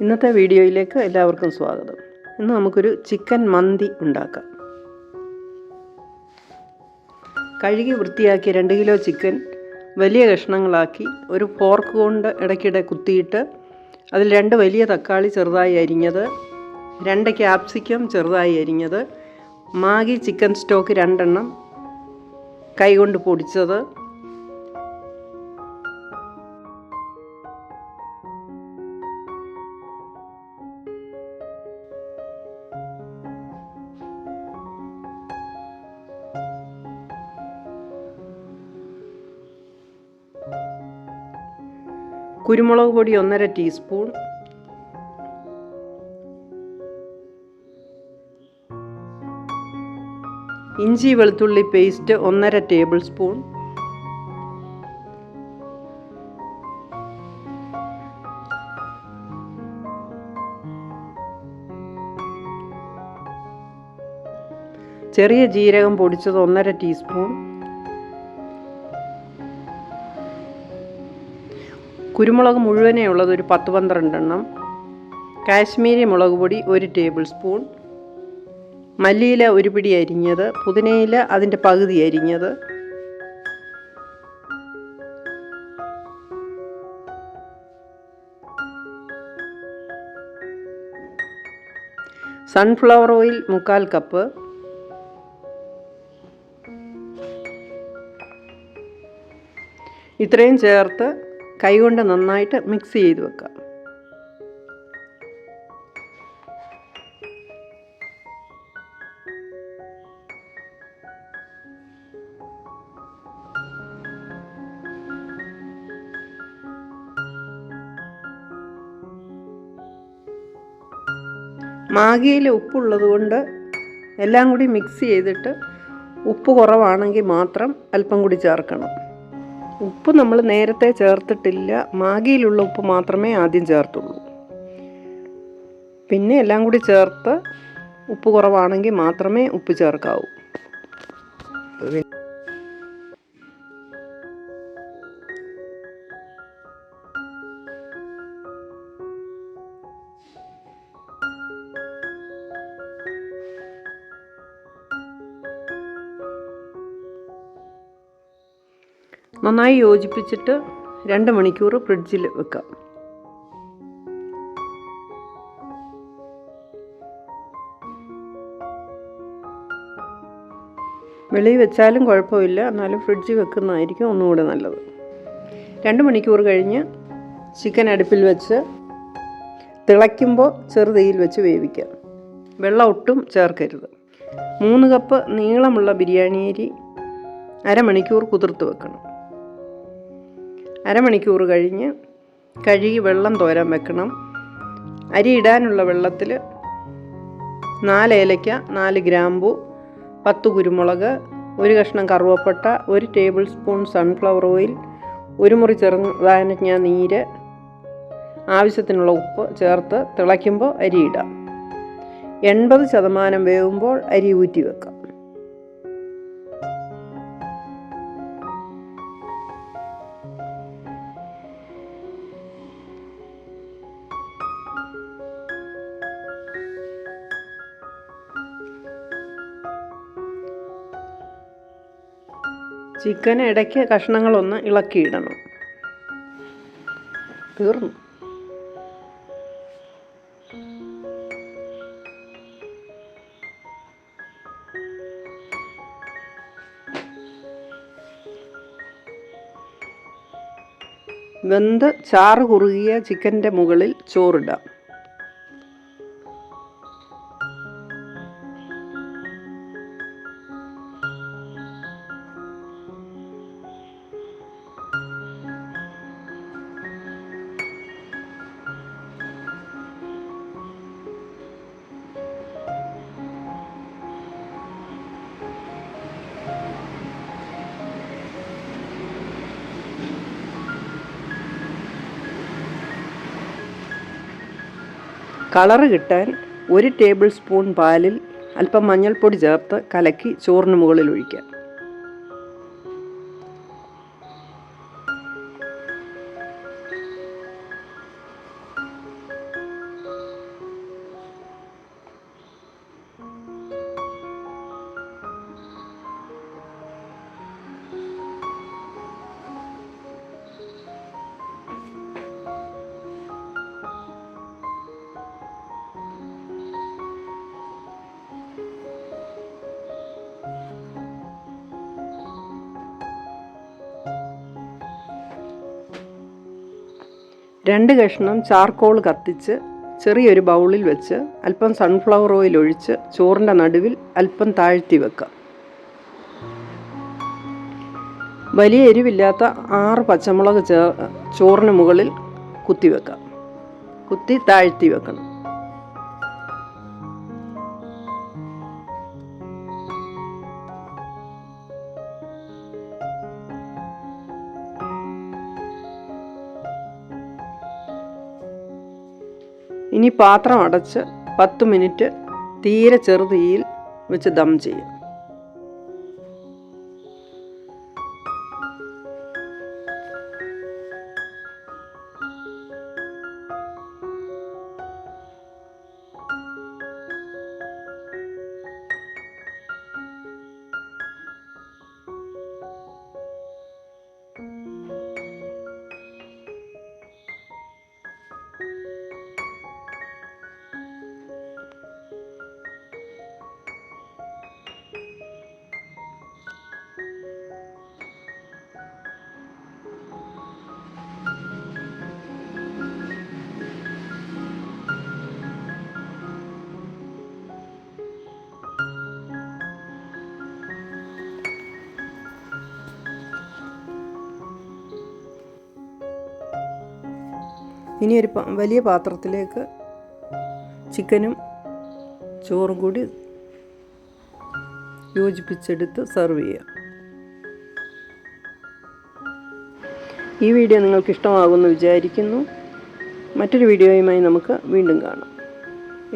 ഇന്നത്തെ വീഡിയോയിലേക്ക് എല്ലാവർക്കും സ്വാഗതം. ഇന്ന് നമുക്കൊരു ചിക്കൻ മന്തി ഉണ്ടാക്കാം. കഴുകി വൃത്തിയാക്കി രണ്ട് കിലോ ചിക്കൻ വലിയ കഷ്ണങ്ങളാക്കി ഒരു ഫോർക്ക് കൊണ്ട് ഇടയ്ക്കിടെ കുത്തിയിട്ട് അതിൽ രണ്ട് വലിയ തക്കാളി ചെറുതായി അരിഞ്ഞത് രണ്ട് ക്യാപ്സിക്കം ചെറുതായി അരിഞ്ഞത് മാഗി ചിക്കൻ സ്റ്റോക്ക് രണ്ടെണ്ണം കൈകൊണ്ട് പൊടിച്ചത് കുരുമുളക് പൊടി ഒന്നര ടീസ്പൂൺ. ഇഞ്ചി വെളുത്തുള്ളി പേസ്റ്റ് ഒന്നര ടേബിൾ സ്പൂൺ. ചെറിയ ജീരകം പൊടിച്ചത് ഒന്നര ടീസ്പൂൺ. കുരുമുളക് മുഴുവനേ ഉള്ളത് ഒരു പത്ത് പന്ത്രണ്ടെണ്ണം. കാശ്മീരി മുളക് പൊടി ഒരു ടേബിൾ സ്പൂൺ. മല്ലിയില ഒരു പിടി അരിഞ്ഞത്. പുതിനയില അതിന്റെ പകുതി അരിഞ്ഞത്. സൺഫ്ലവർ ഓയിൽ മുക്കാൽ കപ്പ് ഇത്രയും ചേർത്ത് കൈകൊണ്ട് നന്നായിട്ട് മിക്സ് ചെയ്ത് വെക്കുക. മാഗിയിൽ ഉപ്പുള്ളത് കൊണ്ട് എല്ലാം കൂടി മിക്സ് ചെയ്തിട്ട് ഉപ്പ് കുറവാണെങ്കിൽ മാത്രം അല്പം കൂടി ചേർക്കണം. ഉപ്പ് നമ്മൾ നേരത്തെ ചേർത്തിട്ടില്ല. മാഗിയിലുള്ള ഉപ്പ് മാത്രമേ ആദ്യം ചേർത്തുള്ളൂ. പിന്നെ എല്ലാം കൂടി ചേർത്ത് ഉപ്പ് കുറവാണെങ്കിൽ മാത്രമേ ഉപ്പ് ചേർക്കാവൂ. നന്നായി യോജിപ്പിച്ചിട്ട് രണ്ട് മണിക്കൂർ ഫ്രിഡ്ജിൽ വെക്കാം. വെളിയിൽ വെച്ചാലും കുഴപ്പമില്ല. എന്നാലും ഫ്രിഡ്ജിൽ വെക്കുന്നതായിരിക്കും ഒന്നുകൂടെ നല്ലത്. രണ്ട് മണിക്കൂർ കഴിഞ്ഞ് ചിക്കൻ അടുപ്പിൽ വെച്ച് തിളയ്ക്കുമ്പോൾ ചെറുതീയിൽ വെച്ച് വേവിക്കാം. വെള്ളം ഒട്ടും ചേർക്കരുത്. മൂന്ന് കപ്പ് നീളമുള്ള ബിരിയാണി അരി അരമണിക്കൂർ കുതിർത്ത് വെക്കണം. അരമണിക്കൂർ കഴിഞ്ഞ് കഴുകി വെള്ളം തോരാൻ വെക്കണം. അരി ഇടാനുള്ള വെള്ളത്തിൽ നാല് ഏലയ്ക്ക നാല് ഗ്രാമ്പു പത്ത് കുരുമുളക് ഒരു കഷ്ണം കറുവപ്പട്ട ഒരു ടേബിൾ സ്പൂൺ സൺഫ്ലവർ ഓയിൽ ഒരു മുറി ചെറുതാനഞ്ഞ നീര് ആവശ്യത്തിനുള്ള ഉപ്പ് ചേർത്ത് തിളയ്ക്കുമ്പോൾ അരി എൺപത് ശതമാനം വേവുമ്പോൾ അരി ഊറ്റി വെക്കാം. ചിക്കൻ ഇടയ്ക്ക് കഷ്ണങ്ങളൊന്ന് ഇളക്കിയിടണം. തീർന്നു. വെന്ത് ചാറ് കുറുകിയ ചിക്കന്റെ മുകളിൽ ചോറിടാം. കളറ് കിട്ടാൻ ഒരു ടേബിൾ സ്പൂൺ പാലിൽ അല്പം മഞ്ഞൾപ്പൊടി ചേർത്ത് കലക്കി ചോറിന് മുകളിൽ ഒഴിക്കാം. രണ്ട് കഷ്ണം ചാർക്കോൾ കത്തിച്ച് ചെറിയൊരു ബൗളിൽ വെച്ച് അല്പം സൺഫ്ലവർ ഓയിൽ ഒഴിച്ച് ചോറിന്റെ നടുവിൽ അല്പം താഴ്ത്തി വെക്കുക വലിയ എരിവില്ലാത്ത ആറ് പച്ചമുളക് ചേർ ചോറിന് മുകളിൽ കുത്തി വെക്കാം. കുത്തി താഴ്ത്തി വെക്കണം. ഇനി പാത്രം അടച്ച് പത്ത് മിനിറ്റ് തീരെ ചെറുതീയിൽ വെച്ച് ദം ചെയ്യും. ഇനി ഒരു വലിയ പാത്രത്തിലേക്ക് ചിക്കനും ചോറും കൂടി യോജിപ്പിച്ചെടുത്ത് സെർവ് ചെയ്യുക ഈ വീഡിയോ നിങ്ങൾക്ക് ഇഷ്ടമാകുമെന്ന് വിചാരിക്കുന്നു. മറ്റൊരു വീഡിയോയുമായി നമുക്ക് വീണ്ടും കാണാം.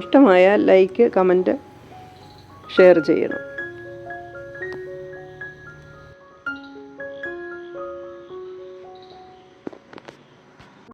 ഇഷ്ടമായാൽ ലൈക്ക് കമന്റ് ഷെയർ ചെയ്യണം.